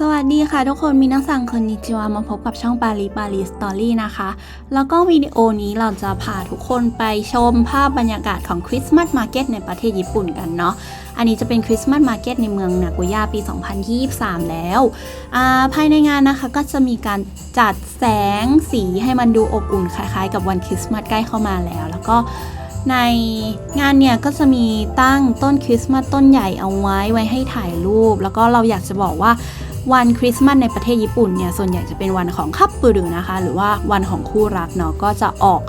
สวัสดีค่ะทุกคนมินาซังคนนิจิวามาพบกับช่องปาลีปาลีสตอรี่นะคะ แล้วก็วิดีโอนี้เราจะพาทุกคนไปชมภาพบรรยากาศของคริสต์มาสมาร์เก็ตในประเทศญี่ปุ่นกันเนาะอันนี้จะเป็นคริสต์มาสมาร์เก็ตในเมืองนาโกย่าปี 2023 แล้วาภายในงานนะคะก็จะมีการจัดแสงสีให้มันดูอบอุ่นคล้ายๆ กับวันคริสต์มาสใกล้เข้ามาแล้ว แล้วก็ในงานเนี่ยก็จะมีตั้งต้นคริสต์มาสต้นใหญ่เอาไว้ไว้ให้ถ่ายรูป แล้วก็เราอยากจะบอกว่า วันคริสต์มาสในประเทศญี่ปุ่นเนี่ยส่วนใหญ่จะเป็นวันของคับปูรุนะคะ หรือว่าวันของคู่รักเนาะก็จะออก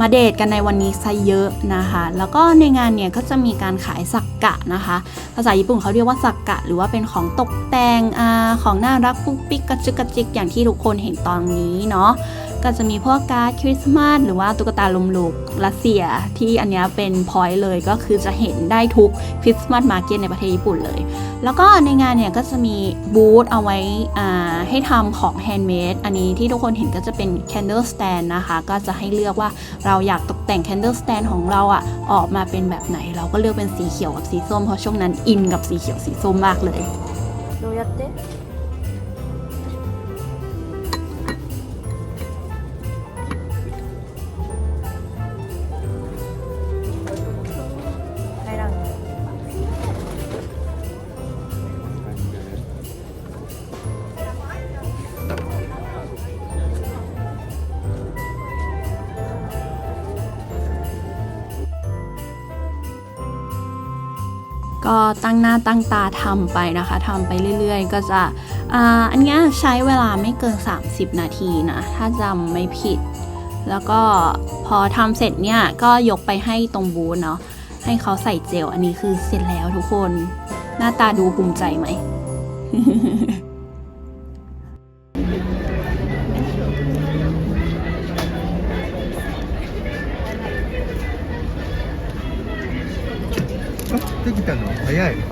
มาเดทกันในวันนี้ซะเยอะนะคะ แล้วก็ในงานเนี่ยก็จะมีการขายสักกะนะคะ ภาษาญี่ปุ่นเขาเรียกว่าสักกะ หรือว่าเป็นของตกแต่งอาของน่ารักปุ๊กปิ๊กกระจึกกระจิกอย่างที่ทุกคนเห็นตอนนี้เนาะ ก็จะมีพวกการ์ดคริสต์มาสหรือว่าตุ๊กตาลมลูกรัสเซีย ที่อันนี้เป็นพอยต์เลยก็คือจะเห็นได้ทุกคริสต์มาสมาร์เก็ตในประเทศญี่ปุ่นเลย แล้วก็ในงานเนี่ยก็จะมีบูธเอาไว้ให้ทำของแฮนด์เมดอันนี้ที่ทุกคนเห็นก็จะเป็นแคนเดิลสแตนนะคะ ก็จะให้เลือกว่าเราอยากตกแต่งแคนเดิลสแตนของเราอะออกมาเป็นแบบไหน เราก็เลือกเป็นสีเขียวกับสีส้มเพราะช่วงนั้นอินกับสีเขียวสีส้มมากเลยดูยัดเต้ ก็ตั้งหน้าตั้งตาทำไปนะคะทำไปเรื่อย ๆ ก็จะอ่าอันเนี้ยใช้เวลาไม่เกิน 30 นาทีนะ ถ้าจำไม่ผิด แล้วก็พอทำเสร็จเนี่ยก็ยกไปให้ตรงบูธเนาะให้เขาใส่เจล อันนี้คือเสร็จแล้วทุกคน หน้าตาดูภูมิใจไหม あできたの早い。